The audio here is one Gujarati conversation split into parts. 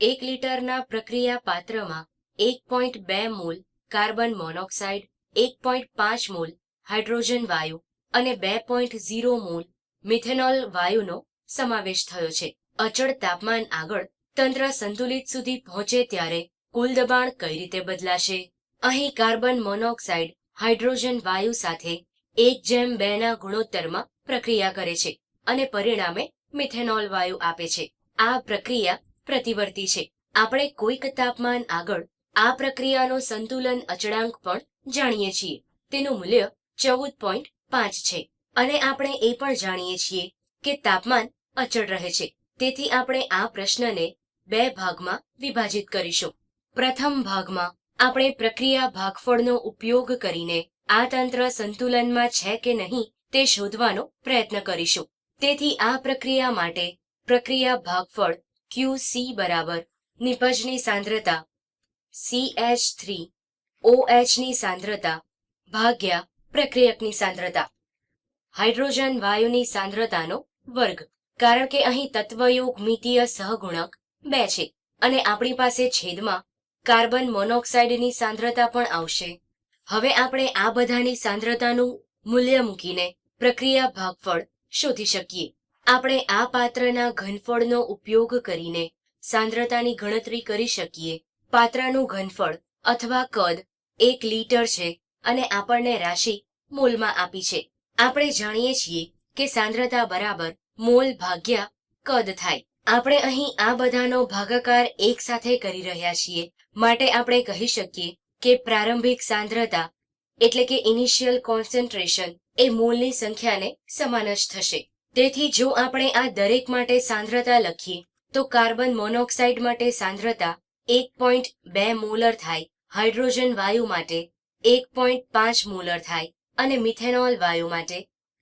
એક લીટરના પ્રક્રિયા પાત્રમાં એક પોઈન્ટ બે મોલ કાર્બન મોનોક્સાઇડ, એક પોઈન્ટ પાંચ મોલ હાઇડ્રોજન વાયુ અને બે પોઈન્ટ ઝીરો મોલ મિથેનોલ વાયુનો સમાવેશ થયો છે. અચળ તાપમાન આગળ તંત્ર સંતુલિત સુધી પહોંચે ત્યારે કુલ દબાણ કઈ રીતે બદલાશે? અહીં કાર્બન મોનોક્સાઇડ, હાઇડ્રોજન વાયુ સાથે એક જેમ બે ના ગુણોત્તરમાં પ્રક્રિયા કરે છે અને પરિણામે મિથેનોલ વાયુ આપે છે. આ પ્રક્રિયા પ્રતિવર્તી છે. આપણે કોઈક તાપમાન આગળ આ પ્રક્રિયાનો સંતુલન અચળાંક પણ જાણીએ છીએ. તેનું મૂલ્ય ચૌદ પોઈન્ટ પાંચ છે. અને આપણે એ પણ જાણીએ છીએ કે તાપમાન અચળ રહે છે. તેથી આપણે આ પ્રશ્નને બે ભાગમાં વિભાજિત કરીશું. પ્રથમ ભાગમાં આપણે પ્રક્રિયા ભાગફળનો ઉપયોગ કરીને આ તંત્ર સંતુલનમાં છે કે નહીં તે શોધવાનો પ્રયત્ન કરીશું. તેથી આ પ્રક્રિયા માટે પ્રક્રિયા ભાગફળ ક્યુ સી બરાબર. નિપજની સાંદ્રતા. સી એચ થ્રી ઓ એચની સાંદ્રતા. ભાગ્યા પ્રક્રિયકની સાંદ્રતા. હાઇડ્રોજન વાયુની સાંદ્રતાનો વર્ગ. કારણ કે અહીં તત્વયોગ મિતીય સહગુણક બે છે અને આપણી પાસે છેદમાં કાર્બન મોનોક્સાઇડની સાંદ્રતા પણ આવશે. હવે આપણે આ બધાની સાંદ્રતાનું મૂલ્ય મૂકીને પ્રક્રિયા ભાગફળ શોધી શકીએ. આપણે આ પાત્રના ઘનફળનો ઉપયોગ કરીને સાંદ્રતાની ગણતરી કરી શકીએ. પાત્રનું ઘનફળ અથવા કદ એક લીટર છે અને આપણને રાશિ મોલમાં આપી છે. આપણે જાણીએ છીએ કે સાંદ્રતા બરાબર મોલ ભાગ્યા કદ થાય. આપણે અહીં આ બધાનો ભાગાકાર એક સાથે કરી રહ્યા છીએ. માટે આપણે કહી શકીએ કે પ્રારંભિક સાંદ્રતા એટલે કે ઇનિશિયલ કોન્સન્ટ્રેશન એ મોલની સંખ્યાને સમાન જ થશે. તેથી જો આપણે આ દરેક માટે સાંદ્રતા લખીએ, તો કાર્બન મોનોક્સાઇડ માટે સાંદ્રતા એક પોઈન્ટ બે મોલર થાય, હાઇડ્રોજન વાયુ માટે એક પોઈન્ટ પાંચ મોલર થાય અને મિથેનોલ વાયુ માટે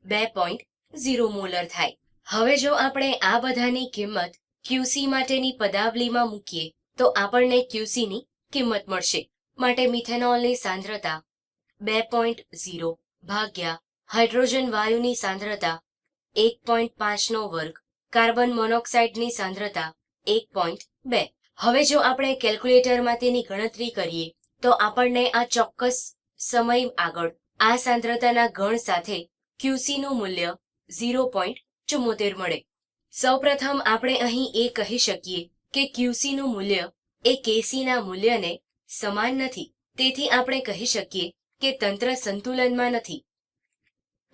બે પોઈન્ટ ઝીરો મોલર થાય. હવે જો આપણે આ બધાની કિંમત ક્યુસી માટેની પદાવલીમાં મૂકીએ, તો આપણને ક્યુસીની કિંમત મળશે. માટે મિથેનોલની સાંદ્રતા બે પોઈન્ટ ઝીરો ભાગ્યા હાઇડ્રોજન વાયુની સાંદ્રતા એક પોઈન્ટ પાંચનો વર્ગ, કાર્બન મોનોક્સાઇડની સાંદ્રતા એક પોઈન્ટ બે. હવે જો આપણે કેલ્ક્યુલેટરમાં તેની ગણતરી કરીએ, તો આપણને આ ચોક્કસ સમય આગળ આ સાંદ્રતાના ગણ સાથે ક્યુસીનું મૂલ્ય ઝીરો પોઈન્ટ ચુમ્મોતેર મળે. સૌપ્રથમ આપણે અહીં એ કહી શકીએ કે ક્યુસીનું મૂલ્ય એ કેસીના મૂલ્યને સમાન નથી. તેથી આપણે કહી શકીએ કે તંત્ર સંતુલનમાં નથી.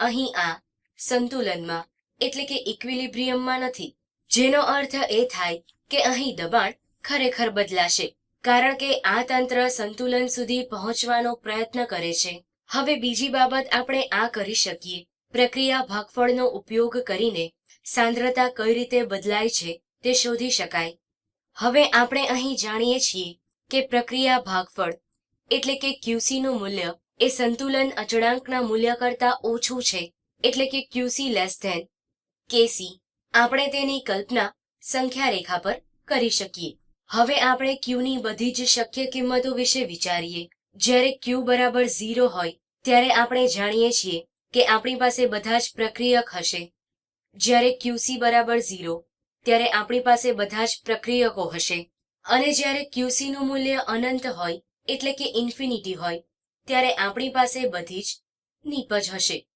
અહીં આ સંતુલનમાં એટલે કે ઇક્વિલિબ્રિયમમાં નથી. જેનો અર્થ એ થાય કે અહીં દબાણ ખરેખર બદલાશે, કારણ કે આ તંત્ર સંતુલન સુધી પહોંચવાનો પ્રયત્ન કરે છે. હવે બીજી બાબત આપણે આ કરી શકીએ. પ્રક્રિયા ભાગફળનો ઉપયોગ કરીને સાંદ્રતા કઈ રીતે બદલાય છે તે શોધી શકાય. હવે આપણે અહીં જાણીએ છીએ કે પ્રક્રિયા ભાગફળ, એટલે કે ક્યુસીનું મૂલ્ય, એ સંતુલન અચળાંકના મૂલ્ય કરતાં ઓછું છે, એટલે કે ક્યુસી લેસ ધેન કેસી આપણે તેની કલ્પના સંખ્યા રેખા પર કરી શકીએ. હવે આપણે ક્યુની બધી જ શક્ય કિંમતો વિશે વિચારીએ. જ્યારે ક્યુ બરાબર ઝીરો હોય, ત્યારે આપણે જાણીએ છીએ કે આપણી પાસે બધા જ પ્રક્રિયક હશે. જ્યારે ક્યુસી બરાબર ઝીરો, ત્યારે આપણી પાસે બધા જ પ્રક્રિયકો હશે. અને જ્યારે ક્યુસીનું મૂલ્ય અનંત હોય, એટલે કે ઇન્ફિનિટી હોય, ત્યારે આપણી પાસે બધી જ નીપજ હશે.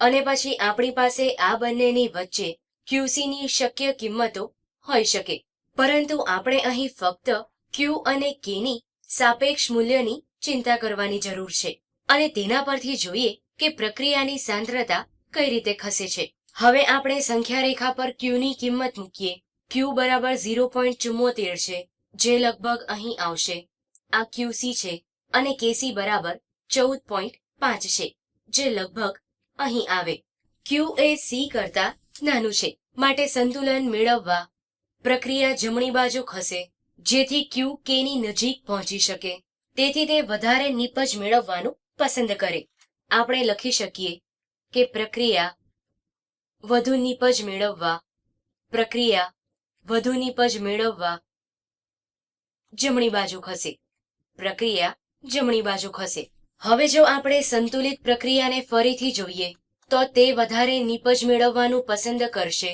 અને પછી આપણી પાસે આ બંનેની વચ્ચે ક્યુસીની શક્ય કિંમતો હોઈ શકે. પરંતુ આપણે અહીં ફક્ત ક્યુ અને કેની સાપેક્ષ મૂલ્યની ચિંતા કરવાની જરૂર છે. અને તેના પરથી જોઈએ કે પ્રક્રિયાની સાંદ્રતા કઈ રીતે ખસે છે. હવે આપણે સંખ્યા રેખા પર ક્યુની કિંમત મૂકીએ. ક્યુ બરાબર ઝીરો પોઈન્ટ ચુમ્મોતેર છે, જે લગભગ અહીં આવશે. આ ક્યુસી છે અને કેસી બરાબર ચૌદ પોઈન્ટ પાંચ છે, જે લગભગ અહીં આવે. ક્યુ એ સી કરતા નાનું છે. માટે સંતુલન મેળવવા પ્રક્રિયા જમણી બાજુ ખસે, જેથી ક્યુ કેની નજીક પહોંચી શકે. તેથી તે વધારે નીપજ મેળવવાનું પસંદ કરે. આપણે લખી શકીએ કે પ્રક્રિયા વધુ નીપજ મેળવવા, પ્રક્રિયા વધુ નીપજ મેળવવા જમણી બાજુ ખસે. પ્રક્રિયા જમણી બાજુ ખસે. હવે જો આપણે સંતુલિત પ્રક્રિયાને ફરીથી જોઈએ, તો તે વધારે નિપજ મેળવવાનું પસંદ કરશે.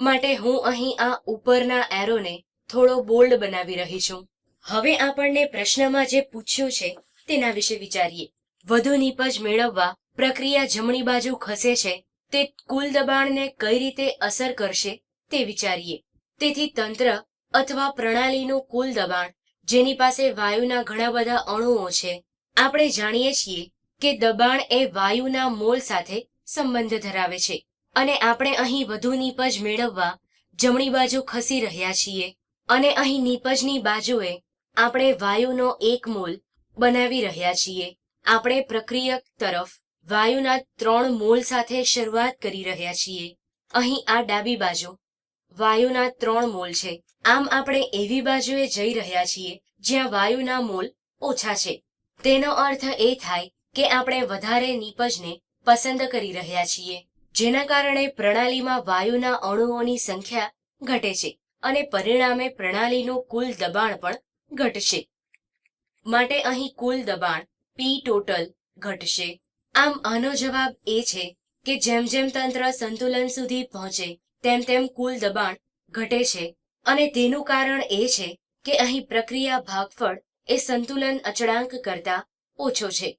માટે હું અહીં આ ઉપરના એરોને થોડો બોલ્ડ બનાવી રહી છું. હવે આપણને પ્રશ્નમાં જે પૂછ્યું છે, તેના વિશે વિચારીએ. વધુ નીપજ મેળવવા પ્રક્રિયા જમણી બાજુ ખસે છે, તે કુલ દબાણને કઈ રીતે અસર કરશે તે વિચારીએ. તેથી તંત્ર અથવા પ્રણાલીનું કુલ દબાણ, જેની પાસે વાયુના ઘણા બધા અણુઓ છે આપણે જાણીએ છીએ કે દબાણ એ વાયુના મોલ સાથે સંબંધ ધરાવે છે અને આપણે અહીં વધુ નીપજ મેળવવા જમણી બાજુ ખસી રહ્યા છીએ અને અહીં નીપજની બાજુએ આપણે વાયુનો એક મોલ બનાવી રહ્યા છીએ. આપણે પ્રક્રિયક તરફ વાયુના ત્રણ મોલ સાથે શરૂઆત કરી રહ્યા છીએ. અહીં આ ડાબી બાજુ વાયુના ત્રણ મોલ છે. આમ આપણે એવી બાજુએ જઈ રહ્યા છીએ જ્યાં વાયુના મોલ ઓછા છે. તેનો અર્થ એ થાય કે આપણે વધારે નીપજને પસંદ કરી રહ્યા છીએ, જેના કારણે પ્રણાલીમાં વાયુના અણુઓની સંખ્યા ઘટે છે અને પરિણામે પ્રણાલીનું કુલ દબાણ પણ ઘટશે. માટે અહીં કુલ દબાણ પી ટોટલ ઘટશે. આમ આનો જવાબ એ છે કે જેમ જેમ તંત્ર સંતુલન સુધી પહોંચે, તેમ તેમ કુલ દબાણ ઘટે છે. અને તેનું કારણ એ છે કે અહીં પ્રક્રિયા ભાગફળ એ સંતુલન અચળાંક કરતા ઓછો છે.